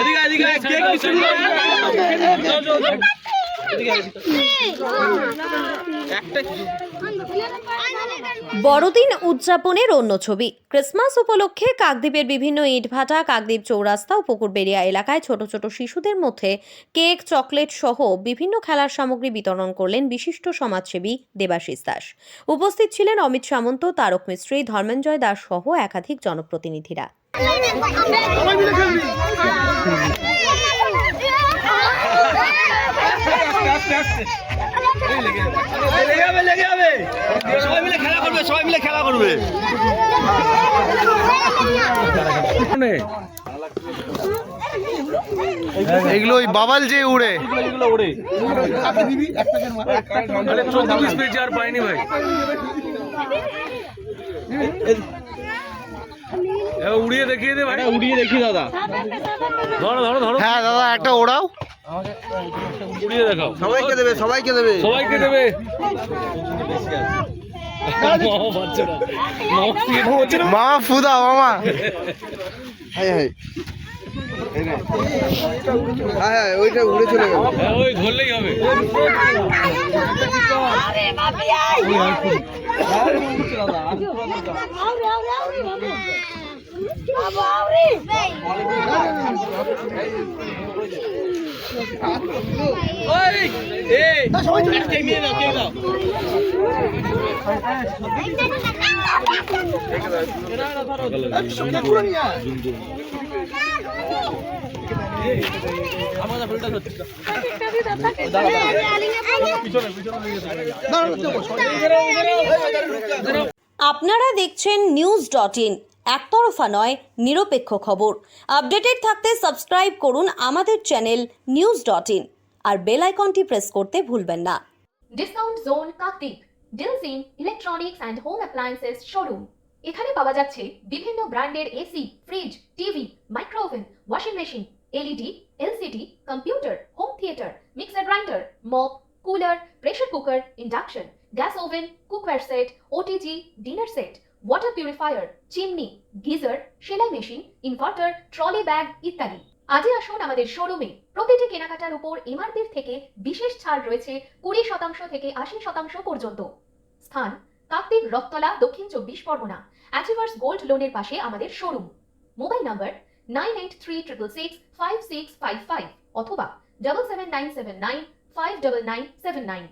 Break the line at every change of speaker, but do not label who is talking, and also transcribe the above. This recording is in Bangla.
এদিকে এদিকে
বড়দিন উদযাপনের অন্য ছবি। ক্রিসমাস উপলক্ষে কাকদ্বীপের বিভিন্ন ইটভাটা, কাকদ্বীপ চৌরাস্তা ও পুকুরবেড়িয়া এলাকায় ছোট ছোট শিশুদের মধ্যে কেক, চকলেট সহ বিভিন্ন খেলার সামগ্রী বিতরণ করলেন বিশিষ্ট সমাজসেবী দেবাশিস দাস। উপস্থিত ছিলেন অমিত সামন্ত, তারক মিস্ত্রি ধর্মেঞ্জয় দাস সহ একাধিক জনপ্রতিনিধিরা।
সবাই মিলে খেলা করবে সবাই মিলে খেলা করবে
এগুলো ওই বাবাল যে উড়ে।
এগুলো ওড়ে আরে চোদ্দ আর পাইনি ভাই উড়িয়ে দেখিয়ে দে ভাই। উড়িয়ে দেখি দাদা। ধরো ধরো ধরো।
হ্যাঁ দাদা একটা ওড়াও।
উড়িয়ে দেখাও।
সবাইকে দেবে সবাইকে দেবে।
সবাইকে দেবে।
মামা ফুদা মামা। Hi hi. হ্যাঁ হ্যাঁ ওইটা উড়ে চলে গেল।
হ্যাঁ, ওই ধরলেই হবে। ওই এই কেক নিয়ে নাও কেক নাও
আপনারা দেখছেন নিউজ ডট ইন একতরফা নয়, নিরপেক্ষ খবর। আপডেটেড থাকতে সাবস্ক্রাইব করুন আমাদের চ্যানেল নিউজ ডট ইন। আর বেল আইকনটি প্রেস করতে ভুলবেন না।
Discount zone Kakdwip deals in electronics and home appliances showroom. এখানে পাওয়া যাচ্ছে বিভিন্ন ব্র্যান্ডের AC, fridge, TV, micro oven, washing machine, LED, LCD, computer, home theatre, mixer grinder mop cooler, pressure cooker, induction, gas oven, cookware set, OTG, dinner set water purifier chimney geyser সেলাই মেশিন ইনভার্টার ট্রলি ব্যাগ ইত্যাদি। আজই আসুন আমাদের শোরুমে প্রতিটি কেনাকাটার উপর এমআরপির থেকে বিশেষ ছাড় রয়েছে কুড়ি শতাংশ থেকে আশি শতাংশ পর্যন্ত। স্থান কাকদ্বীপ রথতলা, দক্ষিণ চব্বিশ পরগনা। অ্যাচিভার্স গোল্ড লোনের পাশে আমাদের showroom mobile number nine eight three triple six five six five five অথবা double seven nine seven nine five double nine seven nine.